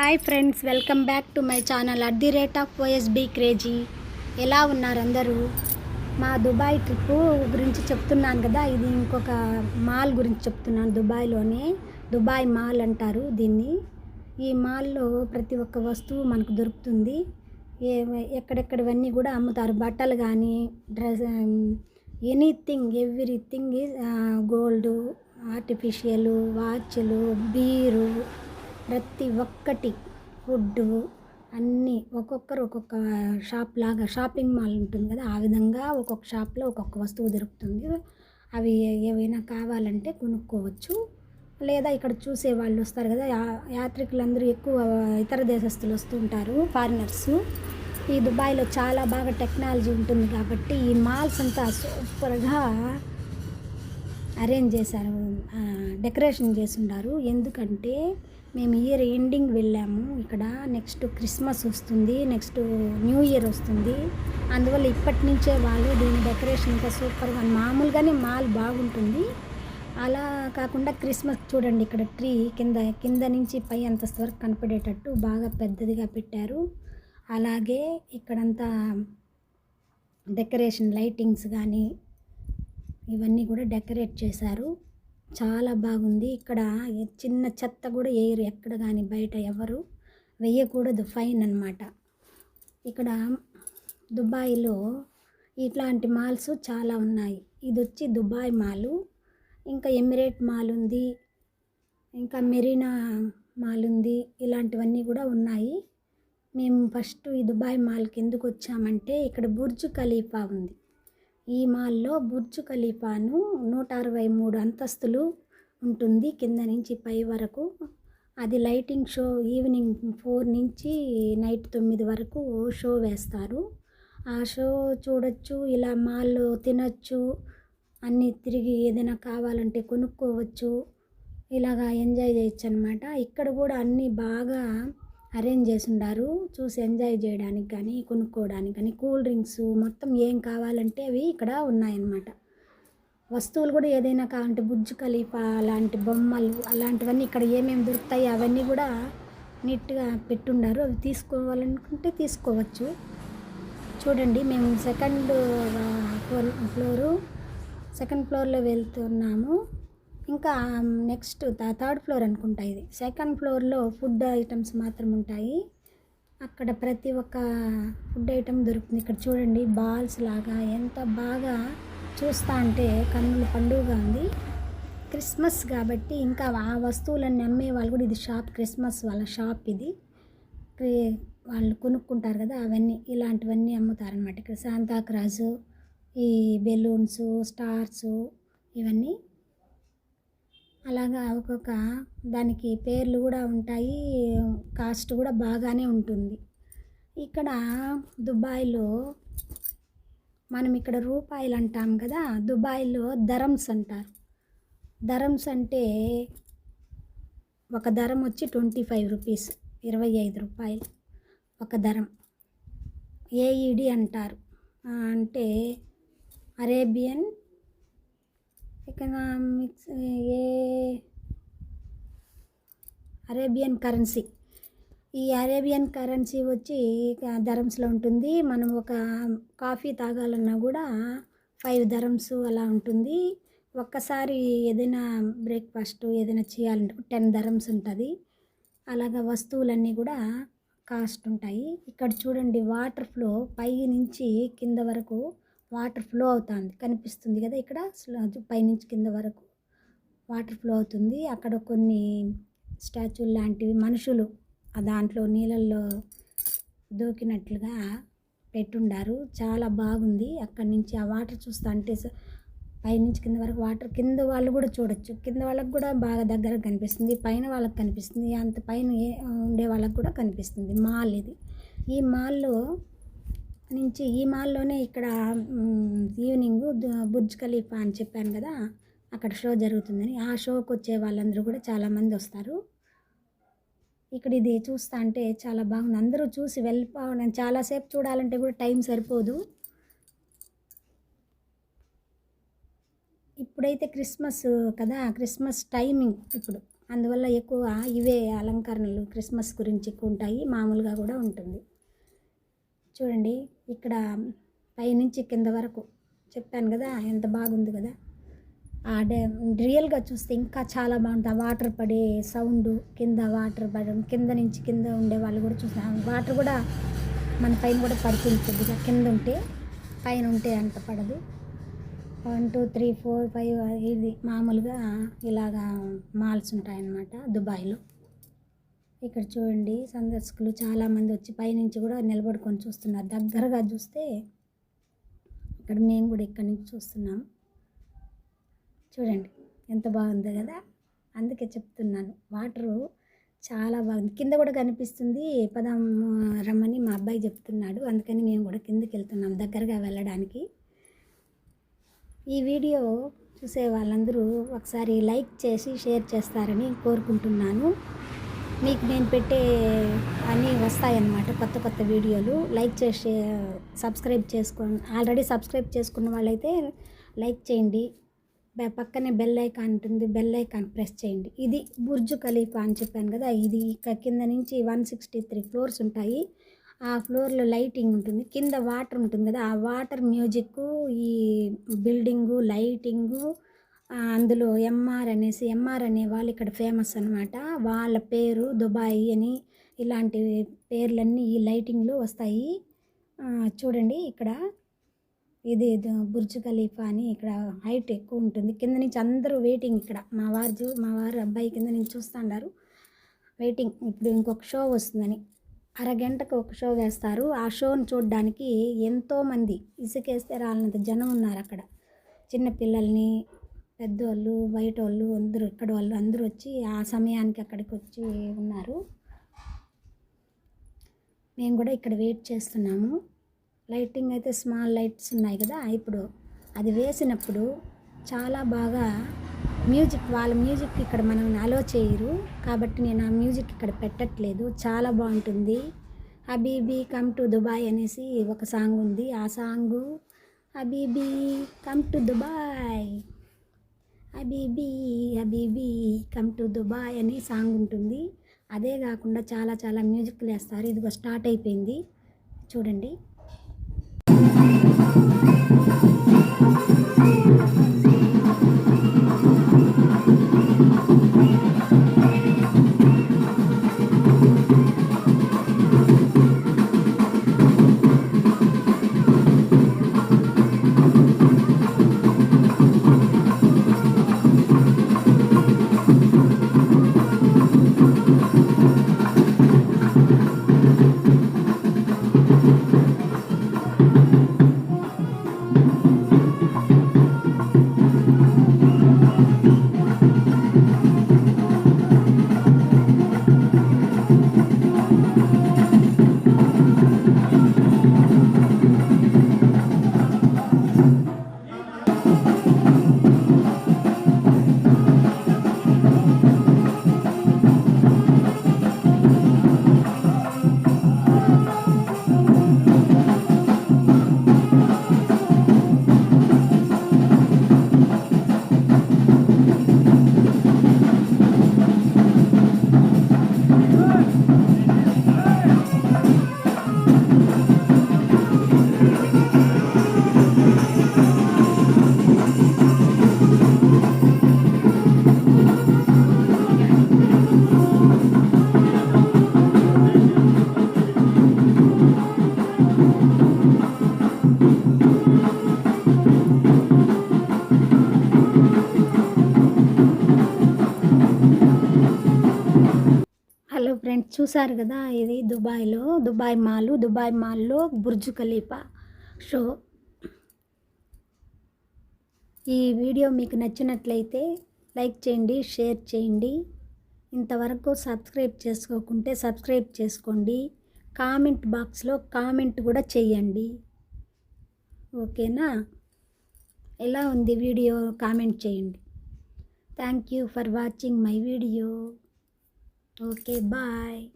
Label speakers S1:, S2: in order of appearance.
S1: Hi friends welcome back to my channel at the rate of OSB crazy. ఎలా ఉన్నారు అందరూ మా Dubai trip గురించి చెప్తున్నాను కదా ఇది ఇంకొక మాల్ గురించి చెప్తున్నాను దుబాయ్లోనే. దుబాయ్ మాల్ అంటారు దీన్ని. ఈ మాల్లో ప్రతి ఒక్క వస్తువు మనకు దొరుకుతుంది. ఏ ఎక్కడెక్కడవన్నీ కూడా అమ్ముతారు. బట్టలు కానీ dress anything everything gold artificial వాచ్లు beer ప్రతి ఒక్కటి ఫుడ్డు అన్నీ ఒక్కొక్కరు ఒక్కొక్క షాప్ లాగా షాపింగ్ మాల్ ఉంటుంది కదా ఆ విధంగా ఒక్కొక్క షాప్లో ఒక్కొక్క వస్తువు దొరుకుతుంది. అవి ఏవైనా కావాలంటే కొనుక్కోవచ్చు. లేదా ఇక్కడ చూసే వాళ్ళు వస్తారు కదా యా- యాత్రికులందరూ ఎక్కువ ఇతర దేశస్తులు వస్తుంటారు ఫారినర్స్. ఈ దుబాయ్లో చాలా బాగా టెక్నాలజీ ఉంటుంది కాబట్టి ఈ మాల్స్ అంతా సూపర్గా అరేంజ్ చేశారు డెకరేషన్ చేసుండారు ఎందుకంటే మేము ఇయర్ ఎండింగ్ వెళ్ళాము. ఇక్కడ నెక్స్ట్ క్రిస్మస్ వస్తుంది నెక్స్ట్ న్యూ ఇయర్ వస్తుంది. అందువల్ల ఇప్పటి నుంచే వాళ్ళు దీని డెకరేషన్ ఇంకా సూపర్గా మామూలుగానే మాల్ బాగుంటుంది. అలా కాకుండా క్రిస్మస్ చూడండి ఇక్కడ ట్రీ కింద కింద నుంచి పై అంతస్తు వరకు కనపడేటట్టు బాగా పెద్దదిగా పెట్టారు. అలాగే ఇక్కడంతా డెకరేషన్ లైటింగ్స్ కానీ ఇవన్నీ కూడా డెకరేట్ చేశారు. చాలా బాగుంది. ఇక్కడ చిన్న చెత్త కూడా వేయరు ఎక్కడ కానీ బయట ఎవరు. వేయకూడదు. ఫైన్ అన్నమాట. ఇక్కడ దుబాయ్లో ఇట్లాంటి మాల్స్ చాలా ఉన్నాయి. ఇది వచ్చి దుబాయ్ మాలు. ఇంకా ఎమిరేట్ మాల్ ఉంది. ఇంకా మెరీనా మాల్ ఉంది. ఇలాంటివన్నీ కూడా ఉన్నాయి. మేము ఫస్ట్ ఈ దుబాయ్ మాల్కి ఎందుకు వచ్చామంటే ఇక్కడ బుర్జ్ ఖలీఫా ఉంది. ఈ మాల్లో బుర్జ్ ఖలీఫాను నూట అరవై మూడు అంతస్తులు ఉంటుంది. కింద నుంచి పై వరకు. అది లైటింగ్ షో ఈవినింగ్ ఫోర్ నుంచి నైట్ తొమ్మిది వరకు షో వేస్తారు. ఆ షో చూడొచ్చు ఇలా మాల్లో తినొచ్చు అన్నీ తిరిగి ఏదైనా కావాలంటే కొనుక్కోవచ్చు. ఇలాగా ఎంజాయ్ చేయొచ్చు అనమాట ఇక్కడ కూడా అన్నీ బాగా అరేంజ్ చేసి ఉండారు చూసి ఎంజాయ్ చేయడానికి కానీ కొనుక్కోవడానికి కానీ కూల్ డ్రింక్స్ మొత్తం ఏం కావాలంటే అవి ఇక్కడ ఉన్నాయన్నమాట. వస్తువులు కూడా ఏదైనా కావాలంటే బుజ్జు ఖలీఫా అలాంటి బొమ్మలు అలాంటివన్నీ ఇక్కడ ఏమేమి దొరుకుతాయి అవన్నీ కూడా నీట్గా పెట్టుండారు. అవి తీసుకోవాలనుకుంటే తీసుకోవచ్చు. చూడండి మేము సెకండ్ ఫ్లోర్ ఫ్లోరు సెకండ్ ఫ్లోర్లో వెళ్తున్నాము. ఇంకా నెక్స్ట్ థర్డ్ ఫ్లోర్ అనుకుంటా ఇది. సెకండ్ ఫ్లోర్లో ఫుడ్ ఐటమ్స్ మాత్రం ఉంటాయి. అక్కడ ప్రతి ఒక్క ఫుడ్ ఐటమ్ దొరుకుతుంది. ఇక్కడ చూడండి బాల్స్ లాగా ఎంత బాగా చూస్తా అంటే కన్నుల పండుగగా ఉంది. క్రిస్మస్ కాబట్టి ఇంకా ఆ వస్తువులన్నీ అమ్మే వాళ్ళు కూడా ఇది షాప్ క్రిస్మస్ వాళ్ళ షాప్ ఇది. వాళ్ళు కొనుక్కుంటారు కదా అవన్నీ ఇలాంటివన్నీ అమ్ముతారనమాట ఇక్కడ శాంతాక్రాజు ఈ బెలూన్స్ స్టార్స్ ఇవన్నీ అలాగా ఒక్కొక్క దానికి పేర్లు కూడా ఉంటాయి కాస్ట్ కూడా బాగానే ఉంటుంది. ఇక్కడ దుబాయ్లో మనం ఇక్కడ రూపాయలు అంటాం కదా దుబాయ్లో ధరమ్స్ అంటారు. ధరమ్స్ అంటే ఒక ధరం వచ్చి ట్వంటీ ఫైవ్ రూపీస్ ఇరవై ఐదు రూపాయలు ఒక ధరం. ఏఈడి అంటారు. అంటే అరేబియన్ ఎకనామిక్స్ ఏ అరేబియన్ కరెన్సీ ఈ అరేబియన్ కరెన్సీ వచ్చి ధరమ్స్లో ఉంటుంది. మనం ఒక కాఫీ తాగాలన్నా కూడా ఫైవ్ ధరమ్స్ అలా ఉంటుంది. ఒక్కసారి ఏదైనా బ్రేక్ఫాస్ట్ ఏదైనా చేయాలంటే టెన్ ధరమ్స్ ఉంటుంది. అలాగా వస్తువులన్నీ కూడా కాస్ట్ ఉంటాయి. ఇక్కడ చూడండి వాటర్ ఫ్లో పై నుంచి కింద వరకు వాటర్ ఫ్లో అవుతుంది. కనిపిస్తుంది కదా ఇక్కడ? పైనుంచి కింద వరకు వాటర్ ఫ్లో అవుతుంది. అక్కడ కొన్ని స్టాచ్యూలు లాంటివి మనుషులు ఆ దాంట్లో నీళ్ళల్లో దూకినట్లుగా పెట్టుండారు. చాలా బాగుంది. అక్కడి నుంచి ఆ వాటర్ చూస్తా అంటే పైనుంచి కింద వరకు వాటర్ కింద వాళ్ళు కూడా చూడొచ్చు. కింద వాళ్ళకి కూడా బాగా దగ్గర కనిపిస్తుంది. పైన వాళ్ళకి కనిపిస్తుంది. అంత పైన ఉండే వాళ్ళకి కూడా కనిపిస్తుంది. మాల్ ఇది. ఈ మాల్లో నుంచి ఈ మాల్లోనే ఇక్కడ ఈవినింగ్ బుర్జ్ ఖలీఫా అని చెప్పాను కదా అక్కడ షో జరుగుతుందని. ఆ షోకి వచ్చే వాళ్ళందరూ కూడా చాలామంది వస్తారు. ఇక్కడ ఇది చూస్తా అంటే చాలా బాగుంది. అందరూ చూసి వెళ్ళిపో చాలాసేపు చూడాలంటే కూడా టైం సరిపోదు. ఇప్పుడైతే క్రిస్మస్ కదా క్రిస్మస్ టైమింగ్ ఇప్పుడు. అందువల్ల ఎక్కువ ఇవే అలంకరణలు క్రిస్మస్ గురించి ఎక్కువ ఉంటాయి మామూలుగా కూడా ఉంటుంది. చూడండి ఇక్కడ పైనుంచి కింద వరకు చెప్పాను కదా ఎంత బాగుంది కదా. ఆ డే రియల్గా చూస్తే ఇంకా చాలా బాగుంటుంది. ఆ వాటర్ పడే సౌండ్ కింద వాటర్ పడడం కింద నుంచి కింద ఉండే వాళ్ళు కూడా చూసాం వాటర్ కూడా మన పైన కూడా పడుతుంది కొద్దిగా కింద ఉంటే పైన ఉంటే అంత పడదు. One two three four five ఇది మామూలుగా ఇలాగా మాల్స్ ఉంటాయన్నమాట దుబాయ్లో. ఇక్కడ చూడండి సందర్శకులు చాలామంది వచ్చి పైనుంచి కూడా నిలబడుకొని చూస్తున్నారు. దగ్గరగా చూస్తే ఇక్కడ మేము కూడా ఇక్కడి నుంచి చూస్తున్నాం. చూడండి ఎంత బాగుందో కదా? అందుకే చెప్తున్నాను. వాటరు చాలా బాగుంది. కింద కూడా కనిపిస్తుంది పదం రమ్మని మా అబ్బాయి చెప్తున్నాడు. అందుకని మేము కూడా కిందకి వెళ్తున్నాం దగ్గరగా వెళ్ళడానికి. ఈ వీడియో చూసే వాళ్ళందరూ ఒకసారి లైక్ చేసి షేర్ చేస్తారని కోరుకుంటున్నాను. మీకు నేను పెట్టే అన్నీ వస్తాయన్నమాట కొత్త కొత్త వీడియోలు. లైక్ చేసి సబ్స్క్రైబ్ చేసుకో ఆల్రెడీ సబ్స్క్రైబ్ చేసుకున్న వాళ్ళైతే లైక్ చేయండి. బె- పక్కనే బెల్ ఐకాన్ ఉంటుంది బెల్ ఐకాన్ ప్రెస్ చేయండి. ఇది బుర్జు ఖలీఫా అని చెప్పాను కదా ఇది ఇక్కడ కింద నుంచి వన్ సిక్స్టీ త్రీ ఫ్లోర్స్ ఉంటాయి. ఆ ఫ్లోర్లో లైటింగ్ ఉంటుంది కింద వాటర్ ఉంటుంది కదా ఆ వాటర్ మ్యూజిక్ ఈ బిల్డింగు లైటింగు అందులో ఎంఆర్ అనేసి ఎంఆర్ అనే వాళ్ళు ఇక్కడ ఫేమస్ అనమాట వాళ్ళ పేరు దుబాయ్ అని ఇలాంటి పేర్లన్నీ ఈ లైటింగ్లో వస్తాయి. చూడండి ఇక్కడ. ఇది బుర్జ్ ఖలీఫా అని ఇక్కడ హైట్ ఎక్కువ ఉంటుంది. కింద నుంచి అందరూ వెయిటింగ్ ఇక్కడ. మా వారు మా వారు అబ్బాయి కింద నుంచి చూస్తున్నారు వెయిటింగ్ ఇప్పుడు ఇంకొక షో వస్తుందని. అరగంటకు ఒక షో వేస్తారు. ఆ షోని చూడడానికి ఎంతోమంది ఇసుకేస్తే రాలినంత జనం ఉన్నారు అక్కడ. చిన్న పిల్లల్ని పెద్దోళ్ళు బయట వాళ్ళు అందరూ ఇక్కడ వాళ్ళు అందరూ వచ్చి ఆ సమయానికి అక్కడికి వచ్చి ఉన్నారు. మేము కూడా ఇక్కడ వెయిట్ చేస్తున్నాము. లైటింగ్ అయితే స్మాల్ లైట్స్ ఉన్నాయి కదా ఇప్పుడు అది వేసినప్పుడు చాలా బాగా మ్యూజిక్ వాళ్ళ మ్యూజిక్ ఇక్కడ మనం అలో చేయరు. కాబట్టి నేను ఆ మ్యూజిక్ ఇక్కడ పెట్టట్లేదు. చాలా బాగుంటుంది. హబీబీ కమ్ టు దుబాయ్ అనేసి ఒక సాంగ్ ఉంది. ఆ song habibi come to Dubai. Habibi habibi come to Dubai అని సాంగ్ ఉంటుంది. అదే కాకుండా చాలా చాలా మ్యూజిక్లు వేస్తారు ఇదిగో స్టార్ట్ అయిపోయింది. చూడండి. చూసారు కదా ఇది దుబాయ్లో దుబాయ్ మాల్ దుబాయ్ మాల్లో బుర్జ్ ఖలీఫా షో. ఈ వీడియో మీకు నచ్చినట్లయితే లైక్ చేయండి షేర్ చేయండి. ఇంతవరకు సబ్స్క్రైబ్ చేసుకోకుంటే సబ్స్క్రైబ్ చేసుకోండి. కామెంట్ బాక్స్లో కామెంట్ కూడా చేయండి. ఓకేనా? ఎలా ఉంది వీడియో కామెంట్ చేయండి. Thank you for watching my video. Okay, bye.